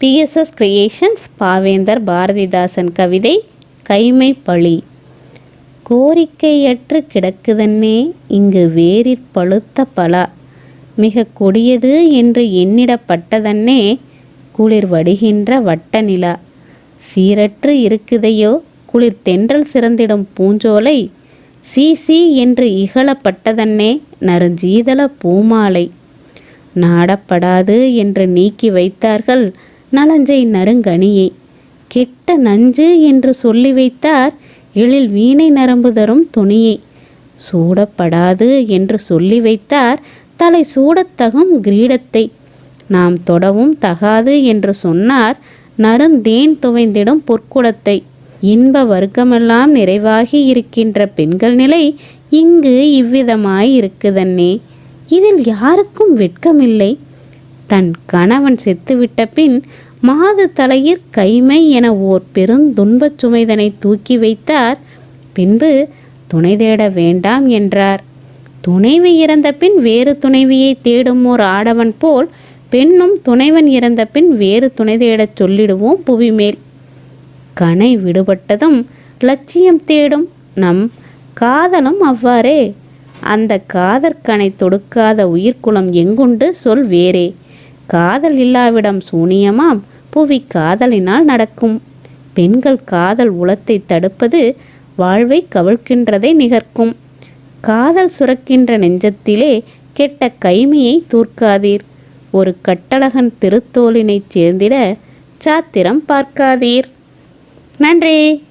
BSS creations பாவேந்தர் பாரதிதாசன் கவிதை கைமை பழி கோரிக்கையற்று கிடக்குதன்னே இங்கு வேரிற் பழுத்த பலா மிக கொடியது என்று எண்ணிடப்பட்டதன்னே குளிர் வடிகின்ற வட்ட நிலா சீரற்று இருக்குதையோ குளிர் தென்றல் சிறந்திடும் பூஞ்சோலை சீசி என்று இகழப்பட்டதன்னே நறுஞ்சீதள பூமாலை நாடப்படாது என்று நீக்கி வைத்தார்கள் நலஞ்சை நறுங்கனியை கெட்ட நஞ்சு என்று சொல்லி வைத்தார் எழில் வீணை நரம்பு தரும் துணியை. சூடப்படாது என்று சொல்லி வைத்தார் தலை சூடத்தகும் கிரீடத்தை. நாம் தொடவும் தகாது என்று சொன்னார் நருந்தேன் துவைந்திடும் பொற்குடத்தை. இன்ப வர்க்கமெல்லாம் நிறைவாகி இருக்கின்ற பெண்கள் நிலை இங்கு இவ்விதமாய் இருக்குதன்னே. இதில் யாருக்கும் வெட்கமில்லை. தன் கணவன் செத்துவிட்ட பின் மாது தலையிற் கைமை என ஓர் பெருந்துன்பச் சுமைதனை தூக்கி வைத்தார். பின்பு துணை தேட வேண்டாம் என்றார். துணைவி இறந்த பின் வேறு துணைவியை தேடும் ஓர் ஆடவன் போல் பெண்ணும் துணைவன் இறந்த பின் வேறு துணை தேடச் சொல்லிடுவோம் புவிமேல். கனை விடுபட்டதும் லட்சியம் தேடும் நம் காதலும் அவ்வாறே. அந்த காதற்கனை தொடுக்காத உயிர்க்குலம் எங்குண்டு சொல் வேறே. காதல் இல்லாவிடம் சூனியமாம் புவி காதலினால் நடக்கும். பெண்கள் காதல் உளத்தை தடுப்பது வாழ்வை கவிழ்கின்றதை நிகர்க்கும். காதல் சுரக்கின்ற நெஞ்சத்திலே கெட்ட கைமையை தூர்க்காதீர். ஒரு கட்டழகன் திருத்தோலினைச் சேர்ந்திட சாத்திரம் பார்க்காதீர். நன்றி.